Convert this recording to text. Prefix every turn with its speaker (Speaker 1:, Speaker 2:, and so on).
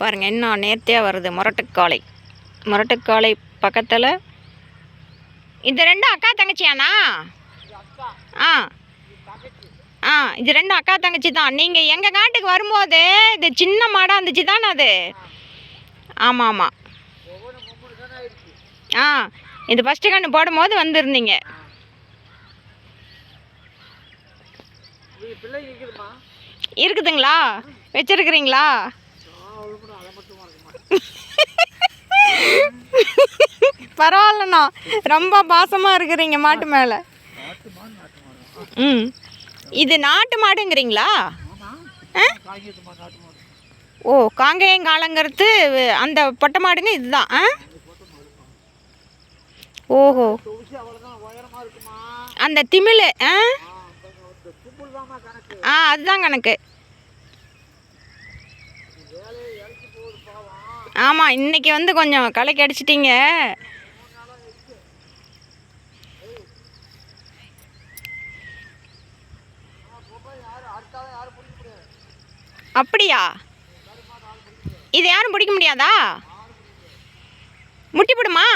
Speaker 1: பாருங்கள் இன்னும் நேர்த்தியாக வருது முரட்டுக்காளை முரட்டுக்காளை பக்கத்தில். இது ரெண்டும் அக்கா தங்கச்சியாண்ணா? ஆ. ஆ இது ரெண்டும் அக்கா தங்கச்சி தான். நீங்கள் எங்கள் காட்டுக்கு வரும்போது இது சின்ன மாடாக இருந்துச்சு தானே அது? ஆமாம் ஆமாம் ஆ இது ஃபஸ்ட்டு கன்று போடும்போது வந்திருந்தீங்க. இருக்குதுங்களா? வச்சிருக்கிறீங்களா? பரவாயில்லண்ணா. ரொம்ப பாசமாக இருக்கிறீங்க மாட்டு மேலே. ம். இது நாட்டு மாடுங்கிறீங்களா? ஓ காங்கேயம் காலங்கிறது அந்த பொட்டை மாடுங்க இதுதான். ஆ? ஓஹோ. அந்த திமிழ் ஆ?
Speaker 2: ஆ
Speaker 1: அதுதான் கணக்கு. ஆமாம் இன்னைக்கு வந்து கொஞ்சம் களைக்கு அடிச்சிட்டிங்க
Speaker 2: யார் அடுத்தாலும் யாரும் பிடிக்க முடியாது
Speaker 1: அப்படியா? இது யாரும் பிடிக்க முடியாதா? முட்டி போடுமா?